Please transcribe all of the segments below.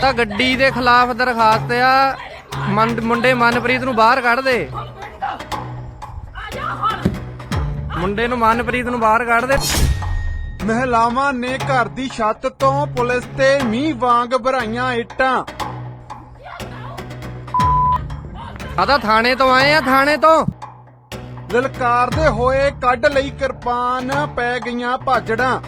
ਤਾਂ ਗੱਡੀ ਦੇ ਖਿਲਾਫ ਦਰਖਾਸਤ ਆ ਮੁੰਡੇ ਮਨਪ੍ਰੀਤ ਨੂੰ ਬਾਹਰ ਕੱਢ ਦੇ। ਮੁੰਡੇ ਨੂੰ ਮਨਪ੍ਰੀਤ ਨੂੰ ਬਾਹਰ ਕੱਢ ਦੇ। ਮਹਿਲਾਵਾਂ ਨੇ ਘਰ ਦੀ ਛੱਤ ਤੋਂ ਪੁਲਿਸ ਤੇ ਮੀਂਹ ਵਾਂਗ ਭਰਾਈਆਂ ਇੱਟਾਂ। ਆਦਾ ਥਾਣੇ ਤੋਂ ਆਏ ਆ ਥਾਣੇ ਤੋਂ। ਲਲਕਾਰਦੇ ਹੋਏ ਕੱਢ ਲਈ ਕਿਰਪਾਨ ਪੈ ਗਈਆਂ ਭਾਜੜਾਂ।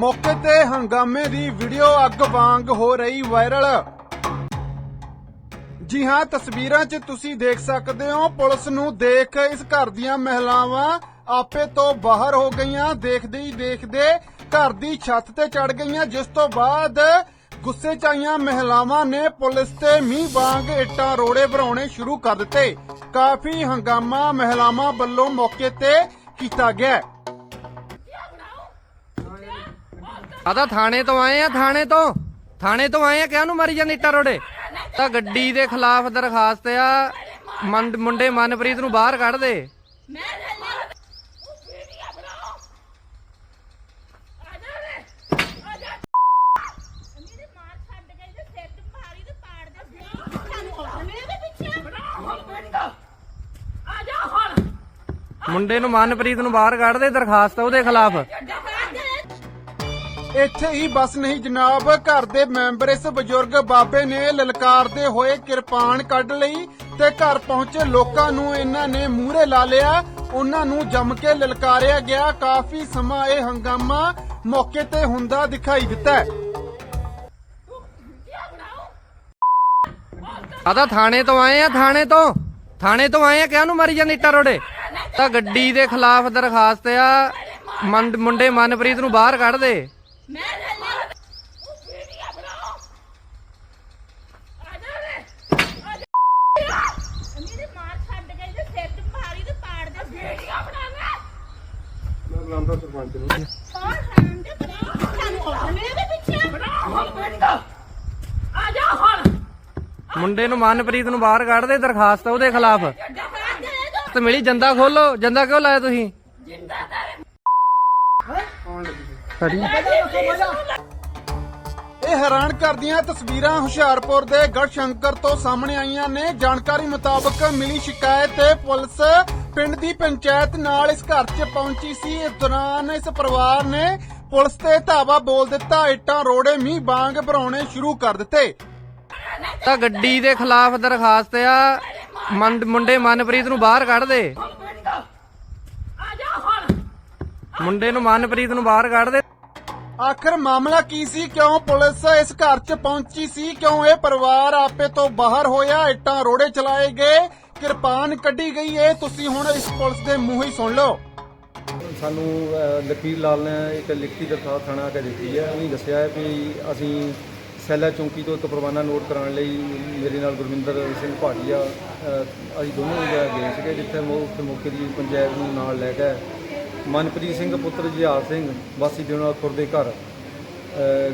ਮੌਕੇ ਤੇ ਹੰਗਾਮੇ ਦੀ ਵੀਡੀਓ ਅੱਗ ਵਾਂਗ ਹੋ ਰਹੀ ਵਾਇਰਲ। ਜੀ ਹਾਂ, ਤਸਵੀਰਾਂ 'ਚ ਤੁਸੀਂ ਦੇਖ ਸਕਦੇ ਹੋ, ਪੁਲਿਸ ਨੂੰ ਦੇਖ ਇਸ ਘਰ ਦੀਆਂ ਮਹਿਲਾਵਾਂ ਆਪੇ ਤੋਂ ਬਾਹਰ ਹੋ ਗਈਆਂ। ਦੇਖਦੇ ਹੀ ਦੇਖਦੇ ਘਰ ਦੀ ਛੱਤ ਤੇ ਚੜ ਗਈਆਂ। ਜਿਸ ਤੋਂ ਬਾਅਦ ਗੁੱਸੇ 'ਚ ਆਈਆਂ ਮਹਿਲਾਵਾਂ ਨੇ ਪੁਲਿਸ ਤੇ ਮੀਂਹ ਵਾਂਗ ਇੱਟਾਂ ਰੋੜੇ ਭਰਾਉਣੇ ਸ਼ੁਰੂ ਕਰ ਦਿੱਤੇ। ਕਾਫੀ ਹੰਗਾਮਾ ਮਹਿਲਾਵਾਂ ਵੱਲੋਂ ਮੌਕੇ ਤੇ ਕੀਤਾ ਗਿਆ। ਆਦਾ ਥਾਣੇ ਤੋਂ ਆਏ ਆ, ਥਾਣੇ ਤੋਂ। ਥਾਣੇ ਤੋਂ ਆਏ ਆ ਕਿਆ ਨੂੰ ਮਾਰੀ ਜਾਂਦੇ ਇੱਟਾਂ ਰੋੜੇ? ਤਾਂ ਗੱਡੀ ਦੇ ਖਿਲਾਫ ਦਰਖਾਸਤ ਆ ਮਨ- ਮੁੰਡੇ ਮਨਪ੍ਰੀਤ ਨੂੰ ਬਾਹਰ ਕੱਢ ਦੇ। ਮੁੰਡੇ ਨੂੰ ਮਨਪ੍ਰੀਤ ਨੂੰ ਬਾਹਰ ਕੱਢ ਦੇ ਦਰਖਾਸਤ ਆ ਉਹਦੇ ਖਿਲਾਫ। ਇੱਥੇ ਹੀ ਬਸ ਨਹੀਂ ਜਨਾਬ, ਘਰ ਦੇ ਮੈਂਬਰ ਇਸ ਬਜ਼ੁਰਗ ਬਾਬੇ ਨੇ ਲਲਕਾਰਦੇ ਹੋਏ ਕਿਰਪਾਨ ਕੱਢ ਲਈ ਤੇ ਘਰ ਪਹੁੰਚੇ ਲੋਕਾਂ ਨੂੰ ਇਹਨਾਂ ਨੇ ਮੂਹਰੇ ਲਾ ਲਿਆ। ਉਹਨਾਂ ਨੂੰ ਜੰਮ ਕੇ ਲਲਕਾਰਿਆ ਗਿਆ। ਕਾਫੀ ਸਮਾਂ ਇਹ ਹੰਗਾਮਾ ਮੌਕੇ ਤੇ ਹੁੰਦਾ ਦਿਖਾਈ ਦਿੱਤਾ ਆਦਾ ਥਾਣੇ ਤੋਂ ਆਏ ਆ, ਥਾਣੇ ਤੋਂ? ਥਾਣੇ ਤੋਂ ਆਏ ਆ, ਕਿਆ ਨੂੰ ਮਾਰੀ ਜਾਂਦੇ ਇੱਟਾਂ ਰੋੜੇ? ਤਾਂ ਗੱਡੀ ਦੇ ਖਿਲਾਫ ਦਰਖਾਸਤ ਆ। ਮੁੰਡੇ ਮਨਪ੍ਰੀਤ ਨੂੰ ਬਾਹਰ ਕੱਢ ਦੇ ਮੈਂ ਥੱਲੇ ਉਹ ਵੀਡੀਓ ਬਣਾਓ ਆ ਜਾ ਰੇ ਆ ਜਾ ਮੇਰੇ ਮਾਰ ਛੱਡ ਗਈ ਤੇ ਸਿਰ ਤੇ ਮਾਰੀ ਤੇ ਪਾੜ ਦੇ ਵੀਡੀਓ ਬਣਾਣਾ ਮੈਂ ਬੁਲਾਉਂਦਾ ਸਰਪੰਚ ਨੂੰ। ਸਾਨੂੰ ਉਹਨੇ ਦੇ ਪਿੱਛੇ ਬਣਾਓ ਆ ਜਾ ਹੁਣ ਮੁੰਡੇ ਨੂੰ ਮਨਪ੍ਰੀਤ ਨੂੰ ਬਾਹਰ ਕੱਢ ਦੇ ਦਰਖਾਸਤ ਆ ਉਹਦੇ ਖਿਲਾਫ। ਤੇ ਮਿਲੀ ਜੰਦਾ ਖੋਲੋ ਜੰਦਾ ਕਿਉਂ ਲਾਇਆ ਤੁਸੀਂ? ਇਹ ਹੈਰਾਨ ਕਰਦੀਆਂ ਤਸਵੀਰਾਂ ਹੁਸ਼ਿਆਰਪੁਰ ਦੇ ਗੜਸ਼ੰਕਰ ਤੋਂ ਸਾਹਮਣੇ ਆਈਆਂ ਨੇ। ਜਾਣਕਾਰੀ ਮੁਤਾਬਕ ਮਿਲੀ ਸ਼ਿਕਾਇਤ ਤੇ ਪੁਲਿਸ ਪਿੰਡ ਦੀ ਪੰਚਾਇਤ ਨਾਲ ਇਸ ਘਰ 'ਚ ਪਹੁੰਚੀ ਸੀ। ਇਸ ਦੌਰਾਨ ਇਸ ਪਰਿਵਾਰ ਨੇ ਪੁਲਿਸ ਤੇ ਧਾਵਾ ਬੋਲ ਦਿੱਤਾ। ਇੱਟਾਂ ਰੋੜੇ ਮੀਂਹ ਵਾਂਗ ਭਰਾਉਣੇ ਸ਼ੁਰੂ ਕਰ ਦਿੱਤੇ। ਤਾਂ ਗੱਡੀ ਦੇ ਖਿਲਾਫ ਦਰਖਾਸਤ ਆ ਮੁੰਡੇ ਮਨਪ੍ਰੀਤ ਨੂੰ ਬਾਹਰ ਕੱਢ ਦੇ। ਮੁੰਡੇ ਨੂੰ ਮਨਪ੍ਰੀਤ ਨੂੰ ਬਾਹਰ ਕੱਢ ਦੇ। ਆਖਰ ਮਾਮਲਾ ਕੀ ਸੀ? ਕਿਉਂ ਪੁਲਿਸ ਇਸ ਘਰ 'ਚ ਪਹੁੰਚੀ ਸੀ? ਕਿਉਂ ਇਹ ਪਰਿਵਾਰ ਆਪੇ ਤੋਂ ਬਾਹਰ ਹੋਇਆ? ਇੱਟਾਂ ਰੋੜੇ ਚਲਾਏ ਗਏ। ਕਿਰਪਾਨ ਕੱਢੀ ਗਈ ਇਹ ਤੁਸੀਂ ਹੁਣ ਇਸ ਪੁਲਿਸ ਦੇ ਮੂੰਹ ਹੀ ਸੁਣ ਲਓ। ਸਾਨੂੰ ਅ, ਲਖੀਰ ਲਾਲ ਨੇ ਇੱਕ ਲਿਖਤੀ ਦਰਖਾਸਤ ਥਾਣਾ ਕੇ ਦਿੱਤੀ ਹੈ। ਉਹਨੇ ਦੱਸਿਆ ਹੈ ਵੀ ਅਸੀਂ ਸੈਲਾ ਚੌਂਕੀ ਤੋਂ ਇੱਕ ਪਰਵਾਨਾ ਨੋਟ ਕਰਾਉਣ ਲਈ ਮੇਰੇ ਨਾਲ ਗੁਰਵਿੰਦਰ ਸਿੰਘ ਭਾਟੀਆ ਅ, ਅਸੀਂ ਦੋਨੋਂ ਗਏ ਗਏ ਸੀਗੇ ਜਿੱਥੇ ਮੌ- ਉੱਥੇ ਮੌਕੇ ਦੀ ਪੰਚਾਇਤ ਨੂੰ ਨਾਲ ਲੈ ਕੇ ਮਨਪ੍ਰੀਤ ਸਿੰਘ ਪੁੱਤਰ ਜਹਾਲ ਸਿੰਘ ਵਾਸੀ ਦੇਣਾ ਖੁਰ ਦੇ ਘਰ।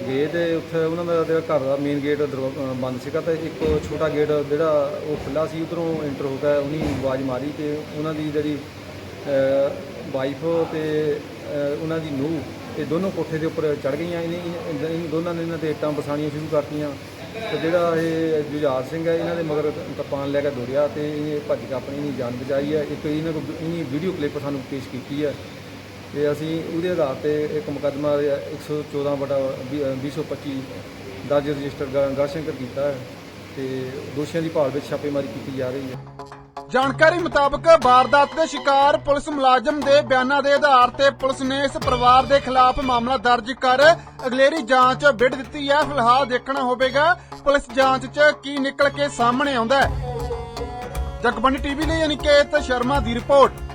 ਗਏ ਤੇ ਉੱਥੇ ਉਹਨਾਂ ਦਾ ਜਿਹੜਾ ਘਰ ਦਾ ਮੇਨ ਗੇਟ ਦਰਵਾ- ਬੰਦ ਸੀਗਾ ਤੇ ਇੱਕ ਛੋਟਾ ਗੇਟ ਜਿਹੜਾ ਉਹ ਖੁੱਲਾ ਸੀ, ਉਧਰੋਂ ਐਂਟਰ ਹੋ ਗਿਆ, ਉਹਨੇ ਆਵਾਜ਼ ਮਾਰੀ ਤੇ ਉਹਨਾਂ ਦੀ ਜਿਹੜੀ ਵਾਈਫ ਤੇ ਉਹਨਾਂ ਦੀ ਨੂੰਹ ਇਹ ਦੋਨੋਂ ਕੋਠੇ ਦੇ ਉੱਪਰ ਚੜ ਗਈਆਂ, ਇਹਨੇ ਇਹਨਾਂ ਦੋਨਾਂ ਨੇ ਇਹਨਾਂ ਤੇ ਇੱਟਾਂ ਬਸਾਣੀਆਂ ਸ਼ੁਰੂ ਕਰਤੀਆਂ ਤੇ ਜਿਹੜਾ ਇਹ ਜੁਝਾਰ ਸਿੰਘ ਹੈ, ਇਹਨਾਂ ਦੇ ਮਗਰ ਕਿਰਪਾਨ ਲੈ ਕੇ ਦੌੜਿਆ ਤੇ ਇਹ ਭੱਜ ਕੇ ਆਪਣੀ ਨਹੀਂ ਜਾਨ ਬਚਾਈ ਹੈ, ਇੱਕ ਇਹਨਾਂ ਕੋਲ, ਇਹਨੀ ਵੀਡੀਓ ਕਲਿੱਪ ਸਾਨੂੰ ਪੇਸ਼ ਕੀਤੀ ਹੈ। ਤੇ ਅਸੀਂ ਉਹਦੇ ਆਧਾਰ ਤੇ ਇੱਕ ਮੁਕੱਦਮਾ 114 ਬਟਾ 225 ਦਰਜ ਰਜਿਸਟਰ ਗਰਸ਼ੰਕਰ ਕੀਤਾ ਹੈ ਤੇ ਦੋਸ਼ੀਆਂ ਦੀ ਭਾਲ ਵਿੱਚ ਛਾਪੇਮਾਰੀ ਕੀਤੀ ਜਾ ਰਹੀ ਹੈ। ਜਾਣਕਾਰੀ ਮੁਤਾਬਕ ਵਾਰਦਾਤ ਦੇ ਸ਼ਿਕਾਰ ਪੁਲਿਸ ਮੁਲਾਜ਼ਮ ਦੇ ਬਿਆਨਾਂ ਦੇ ਆਧਾਰ ਤੇ ਪੁਲਿਸ ਨੇ ਇਸ ਪਰਿਵਾਰ ਦੇ ਖਿਲਾਫ ਮਾਮਲਾ ਦਰਜ ਕਰ ਅਗਲੇਰੀ ਜਾਂਚ ਵਿੱਢ ਦਿੱਤੀ ਹੈ। ਫਿਲਹਾਲ ਦੇਖਣਾ ਹੋਵੇਗਾ ਪੁਲਿਸ ਜਾਂਚ 'ਚ ਕੀ ਨਿਕਲ ਕੇ ਸਾਹਮਣੇ ਆਉਂਦਾ ਹੈ। ਜਗਬੰਦੀ ਟੀਵੀ ਲਈ ਅਨਿਕੇਤ ਸ਼ਰਮਾ ਦੀ ਰਿਪੋਰਟ।